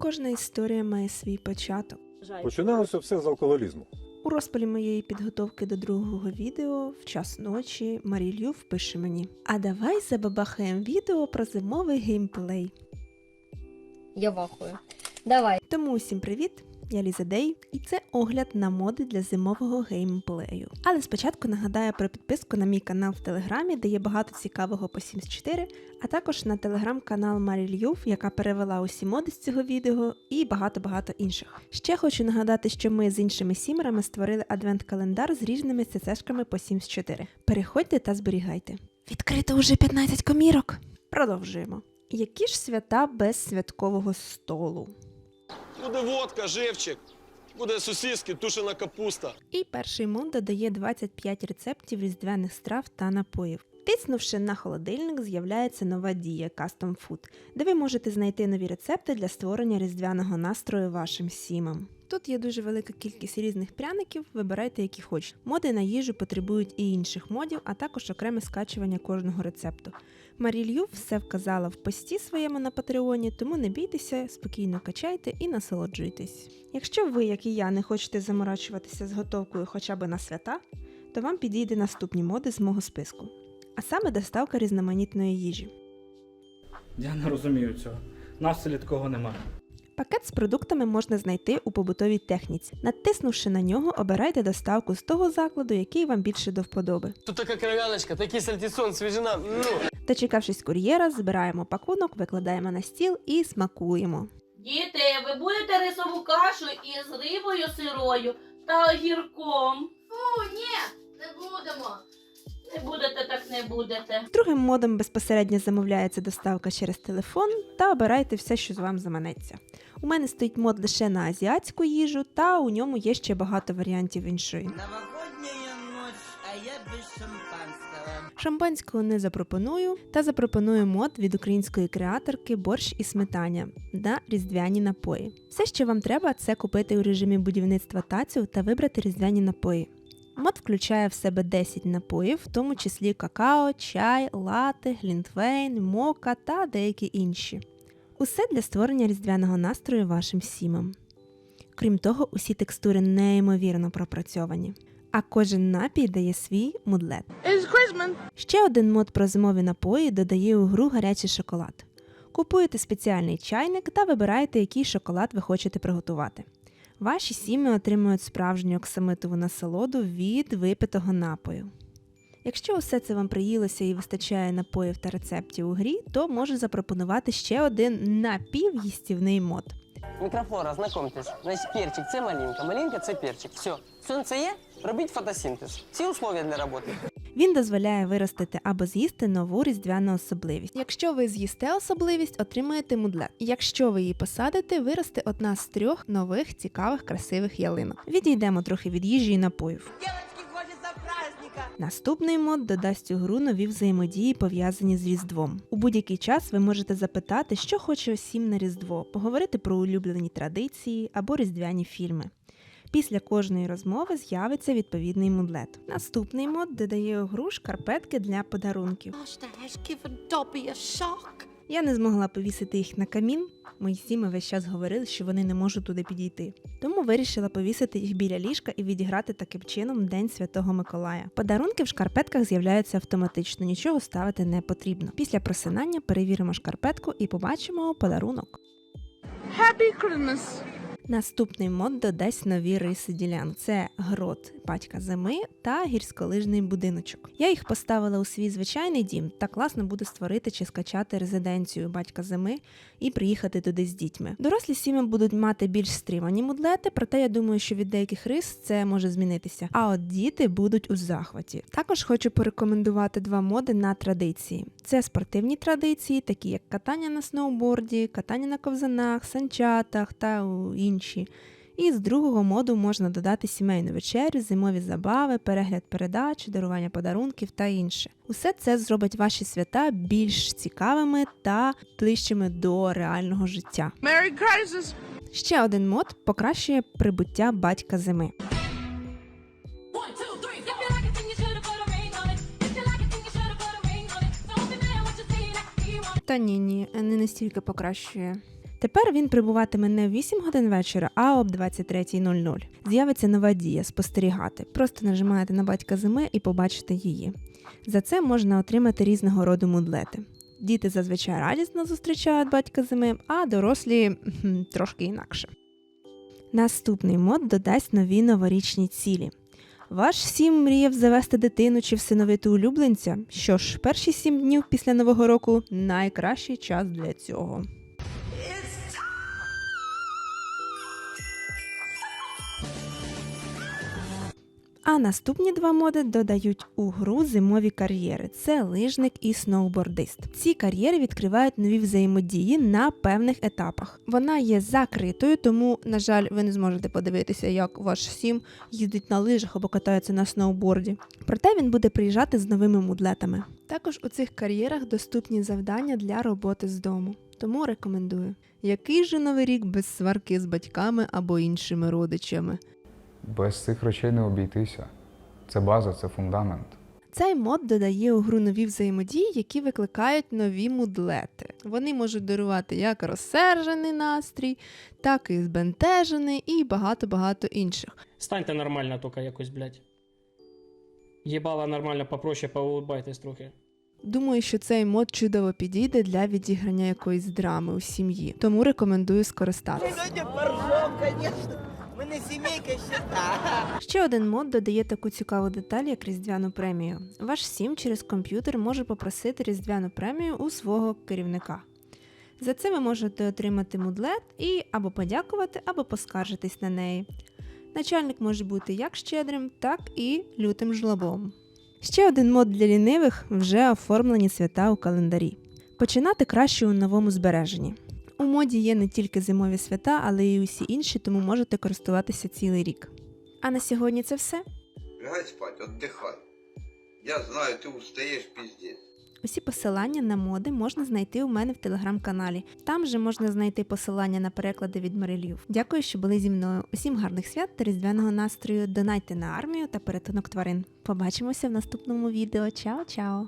Кожна історія має свій початок. Починалося все з алкоголізму. У розпалі моєї підготовки до другого відео в час ночі Марілью пише мені. А давай забабахаємо відео про зимовий геймплей. Я вахую. Давай. Тому усім привіт! Я Ліза Дей, і це огляд на моди для зимового геймплею. Але спочатку нагадаю про підписку на мій канал в Телеграмі, де є багато цікавого по Sims 4, а також на телеграм-канал Марі Льюв, яка перевела усі моди з цього відео, і багато-багато інших. Ще хочу нагадати, що ми з іншими сімерами створили адвент-календар з різними цецешками по Sims 4. Переходьте та зберігайте. Відкрито уже 15 комірок. Продовжуємо. Які ж свята без святкового столу? Буде водка, живчик, буде сосиски, тушена капуста. І перший мод додає 25 рецептів різдвяних страв та напоїв. Тиснувши на холодильник, з'являється нова дія Custom Food, де ви можете знайти нові рецепти для створення різдвяного настрою вашим сімам. Тут є дуже велика кількість різних пряників, вибирайте, які хочете. Моди на їжу потребують і інших модів, а також окреме скачування кожного рецепту. Марілью все вказала в пості своєму на Патреоні, тому не бійтеся, спокійно качайте і насолоджуйтесь. Якщо ви, як і я, не хочете заморачуватися з готовкою хоча б на свята, то вам підійде наступні моди з мого списку, а саме доставка різноманітної їжі. Я не розумію цього. На селі такого немає. Пакет з продуктами можна знайти у побутовій техніці. Натиснувши на нього, обирайте доставку з того закладу, який вам більше до вподоби. Тут така кров'яночка, такий сальтісон, свіжина. Ну. Дочекавшись кур'єра, збираємо пакунок, викладаємо на стіл і смакуємо. Діти, ви будете рисову кашу із рибою сирою та огірком. Фу, ні, не будете. Другим модом безпосередньо замовляється доставка через телефон та обирайте все, що з вам заманеться. У мене стоїть мод лише на азіатську їжу, та у ньому є ще багато варіантів іншої. Новогодняя ночь, а я без шампанского. Шампанського не запропоную, та запропоную мод від української креаторки борщ і сметаня на різдвяні напої. Все, що вам треба, це купити у режимі будівництва тацю та вибрати різдвяні напої. Мод включає в себе 10 напоїв, в тому числі какао, чай, лати, глінтвейн, мока та деякі інші. Усе для створення різдвяного настрою вашим сімам. Крім того, усі текстури неймовірно пропрацьовані, а кожен напій дає свій мудлет. Ще один мод про зимові напої додає у гру гарячий шоколад. Купуєте спеціальний чайник та вибираєте, який шоколад ви хочете приготувати. Ваші сім'ї отримують справжню оксамитову насолоду від випитого напою. Якщо усе це вам приїлося і вистачає напоїв та рецептів у грі, то можу запропонувати ще один напівїстівний мод. Мікрофлора, знайомтесь. Значить, перчик це малинка, малинка це перчик. Все. Сонце є, робіть фотосинтез. Всі условия для роботи. Він дозволяє виростити або з'їсти нову різдвяну особливість. Якщо ви з'їсте особливість, отримаєте мудлет. Якщо ви її посадите, виросте одна з трьох нових цікавих красивих ялинок. Відійдемо трохи від їжі і напоїв. Наступний мод додасть у гру нові взаємодії, пов'язані з Різдвом. У будь-який час ви можете запитати, що хоче усім на Різдво, поговорити про улюблені традиції або різдвяні фільми. Після кожної розмови з'явиться відповідний мудлет. Наступний мод додає у гру шкарпетки для подарунків. Я не змогла повісити їх на камін. Мої сіми весь час говорили, що вони не можуть туди підійти. Тому вирішила повісити їх біля ліжка і відіграти таким чином День Святого Миколая. Подарунки в шкарпетках з'являються автоматично, нічого ставити не потрібно. Після просинання перевіримо шкарпетку і побачимо подарунок. Наступний мод додасть нові риси ділянок. Це грот батька зими та гірськолижний будиночок. Я їх поставила у свій звичайний дім, та класно буде створити чи скачати резиденцію батька зими і приїхати туди з дітьми. Дорослі сім'ї будуть мати більш стримані мудлети, проте я думаю, що від деяких рис це може змінитися. А от діти будуть у захваті. Також хочу порекомендувати два моди на традиції: це спортивні традиції, такі як катання на сноуборді, катання на ковзанах, санчатах та інші. І з другого моду можна додати сімейну вечерю, зимові забави, перегляд передач, дарування подарунків та інше. Усе це зробить ваші свята більш цікавими та ближчими до реального життя. Ще один мод покращує прибуття батька зими. Та ні, ні, не настільки покращує. Тепер він прибуватиме не в 8 годин вечора, а об 23.00. З'явиться нова дія спостерігати. Просто нажимаєте на батька зими і побачите її. За це можна отримати різного роду мудлети. Діти зазвичай радісно зустрічають батька зими, а дорослі трошки інакше. Наступний мод додасть нові новорічні цілі. Ваш сім мріяв завести дитину чи всиновити улюбленця? Що ж, перші сім днів після Нового року найкращий час для цього. А наступні два моди додають у гру зимові кар'єри. Це лижник і сноубордист. Ці кар'єри відкривають нові взаємодії на певних етапах. Вона є закритою, тому, на жаль, ви не зможете подивитися, як ваш сім їздить на лижах або катається на сноуборді. Проте він буде приїжджати з новими мудлетами. Також у цих кар'єрах доступні завдання для роботи з дому. Тому рекомендую. Який же новий рік без сварки з батьками або іншими родичами? Без цих речей не обійтися. Це база, це фундамент. Цей мод додає у гру нові взаємодії, які викликають нові мудлети. Вони можуть дарувати як розсержений настрій, так і збентежений, і багато-багато інших. Станьте нормально тільки якось, блядь. Єбала нормально попроще, поулыбайтесь трохи. Думаю, що цей мод чудово підійде для відіграння якоїсь драми у сім'ї, тому рекомендую скористатися. Не сімейка щита. Ще один мод додає таку цікаву деталь, як різдвяну премію. Ваш сім через комп'ютер може попросити різдвяну премію у свого керівника. За це ви можете отримати мудлет і або подякувати, або поскаржитись на неї. Начальник може бути як щедрим, так і лютим жлобом. Ще один мод для лінивих вже оформлені свята у календарі. Починати краще у новому збереженні. У моді є не тільки зимові свята, але й усі інші, тому можете користуватися цілий рік. А на сьогодні це все. Лягай спать, отдыхай. Я знаю, ты устаешь пиздец. Усі посилання на моди можна знайти у мене в телеграм-каналі. Там же можна знайти посилання на переклади від Марилів. Дякую, що були зі мною. Усім гарних свят та різдвяного настрою. Донайте на армію та порятунок тварин. Побачимося в наступному відео. Чао-чао!